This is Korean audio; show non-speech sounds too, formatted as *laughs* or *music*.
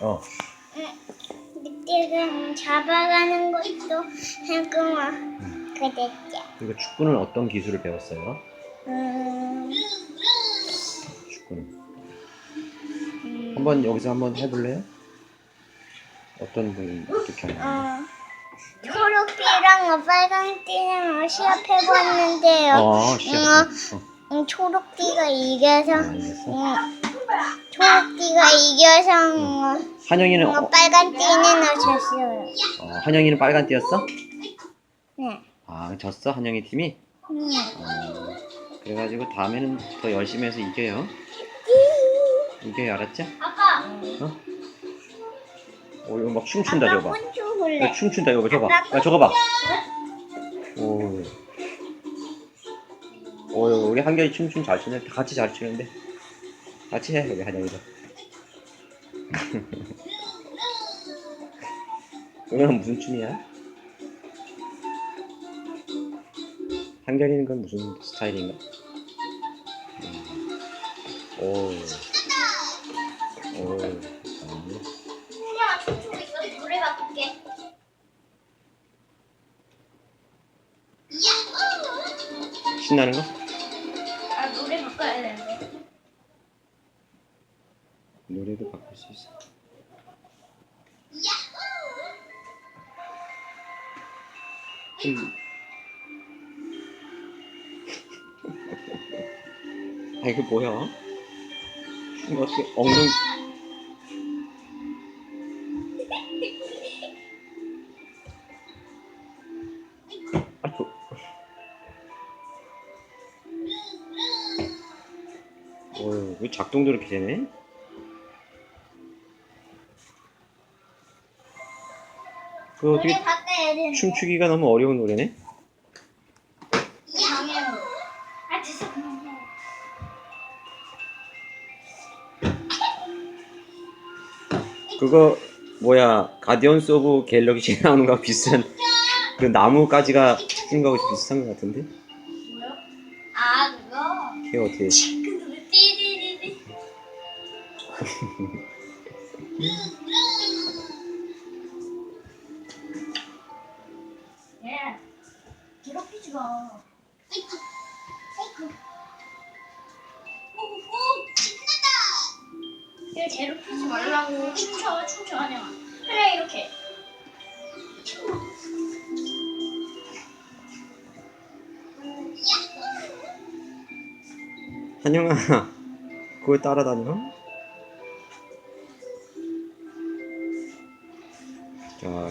어. 늑대가 잡아가는 것도 하고만 그랬죠. 그리고 축구는 어떤 기술을 배웠어요? 음, 축구는. 음, 한번 여기서 한번 해볼래요? 어떤 분이 어떻게 하나요? 어, 초록띠랑 빨간띠랑 시합해봤는데요. 어, 시작. 어, 음, 초록띠가 이겨서, 어, 알겠어. 음, 초록 이겨서 음, 한영이는 어, 어, 빨간 띠는 졌어요. 어, 한영이는 빨간 띠였어? 네. 아, 졌어 한영이 팀이? 음. 어, 그래가지고 다음에는 더 열심히 해서 이겨요. 이겨요, 알았죠? 아빠. 어? 오, 이거 막 춤춘다 저거 봐. 야, 볼래. 춤춘다 이거 저거 봐. 야 저거 봐. 오. 오, 우리 한결이 춤춤 잘 추네. 같이 잘 추는데. 같이 해 여기 한영이도. *laughs* 그거는 무슨 춤이야? 한결이는 건 무슨 스타일인가? 음. 오. 오. 신나는 거? 아 노래 바꿔야 되는데. 노래도 바꿀 수 있어. 음. *laughs* 아 이거 뭐야? 이거 엉덩이 아이고 어휴 왜 작동도 이렇게 되네? 그 어떻게 노래 바꿔야 되는데. 춤추기가 너무 어려운 노래네? 장애물. 아. 그거 뭐야 가디언스 오브 갤럭시 *laughs* 나오는 거하고 비슷한 그 나무가지가 춤추는 거하고 비슷한 거 같은데? 뭐요? 아 그거. 이게 어떻게 그 노래 띠리리리. 예. 괴롭히지 마. 아이고. 아이고. 오오 신난다. 얘 괴롭히지 말라고 춤춰 춤춰 하냐. 그래 이렇게. 한영아 그걸 따라다녀? 자